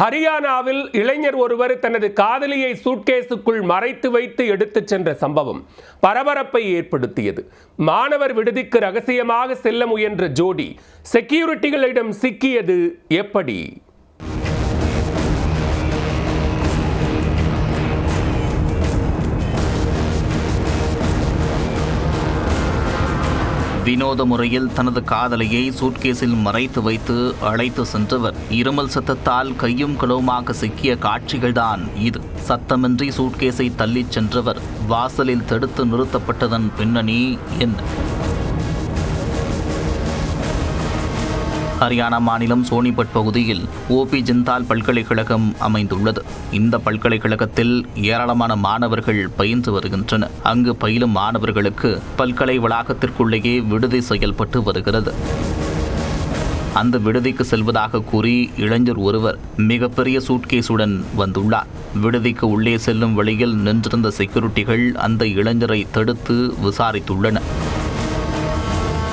ஹரியானாவில் இளைஞர் ஒருவர் தனது காதலியை சூட்கேஸுக்குள் மறைத்து வைத்து எடுத்துச் சென்ற சம்பவம் பரபரப்பை ஏற்படுத்தியது. மாணவர் விடுதிக்கு ரகசியமாக செல்ல முயன்ற ஜோடி செக்யூரிட்டிகளிடம் சிக்கியது எப்படி? வினோத முறையில் தனது காதலியை சூட்கேஸில் மறைத்து வைத்து அழைத்து சென்றவர். இருமல் சத்தத்தால் கையும் களவுமாக சிக்கிய காட்சிகள்தான் இது. சத்தமின்றி சூட்கேஸை தள்ளிச் சென்றவர். வாசலில் தடுத்து நிறுத்தப்பட்டதன் பின்னணி என்ன? ஹரியானா மாநிலம் சோனிபட் பகுதியில் ஓபி ஜிந்தால் பல்கலைக்கழகம் அமைந்துள்ளது. இந்த பல்கலைக்கழகத்தில் ஏராளமான மாணவர்கள் பயின்று வருகின்றனர். அங்கு பயிலும் மாணவர்களுக்கு பல்கலை வளாகத்திற்குள்ளேயே விடுதி செயல்பட்டு வருகிறது. அந்த விடுதிக்கு செல்வதாக கூறி இளைஞர் ஒருவர் மிகப்பெரிய சூட்கேஸுடன் வந்துள்ளார். விடுதிக்கு உள்ளே செல்லும் வழியில் நின்றிருந்த செக்யூரிட்டிகள் அந்த இளைஞரை தடுத்து விசாரித்துள்ளனர்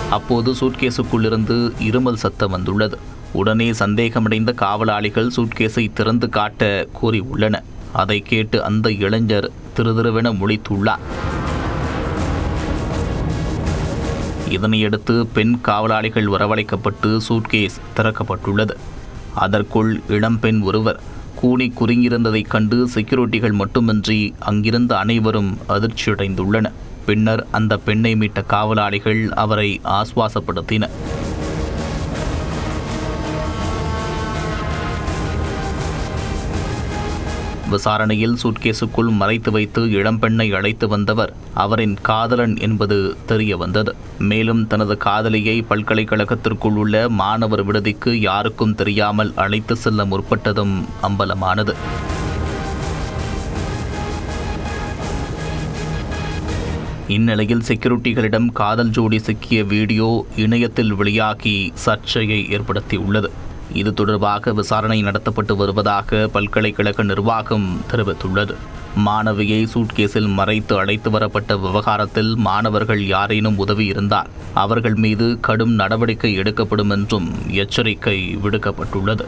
அப்போது சூட்கேஸுக்குள்ளிருந்து இருமல் சத்தம் வந்துள்ளது. உடனே சந்தேகமடைந்த காவலாளிகள் சூட்கேஸை திறந்து காட்ட கூறியுள்ளன. அதை கேட்டு அந்த இளைஞர் திருதிருவென முழித்துள்ளார். இதனையடுத்து பெண் காவலாளிகள் வரவழைக்கப்பட்டு சூட்கேஸ் திறக்கப்பட்டுள்ளது. அதற்குள் இளம்பெண் ஒருவர் கூனி குறுங்கியிருந்ததைக் கண்டு செக்யூரிட்டிகள் மட்டுமின்றி அங்கிருந்த அனைவரும் அதிர்ச்சியடைந்துள்ளனர். பின்னர் அந்த பெண்ணை மீட்ட காவலாளிகள் அவரை ஆஸ்வாசப்படுத்தினர் விசாரணையில் சூட்கேஸுக்குள் மறைத்து வைத்து இளம்பெண்ணை அழைத்து வந்தவர் அவரின் காதலன் என்பது தெரிய வந்தது மேலும் தனது காதலியை பல்கலைக்கழகத்திற்குள் உள்ள மாணவர் விடுதிக்கு யாருக்கும் தெரியாமல் அழைத்து செல்ல முற்பட்டதும் அம்பலமானது. இந்நிலையில் செக்யூரிட்டிகளிடம் காதல் ஜோடி சிக்கிய வீடியோ இணையத்தில் வெளியாகி சர்ச்சையை ஏற்படுத்தியுள்ளது. இது தொடர்பாக விசாரணை நடத்தப்பட்டு வருவதாக பல்கலைக்கழக நிர்வாகம் தெரிவித்துள்ளது. மாணவியை சூட்கேஸில் மறைத்து அழைத்து வரப்பட்ட விவகாரத்தில் மாணவர்கள் யாரேனும் உதவி இருந்தால் அவர்கள் மீது கடும் நடவடிக்கை எடுக்கப்படும் என்றும் எச்சரிக்கை விடுக்கப்பட்டுள்ளது.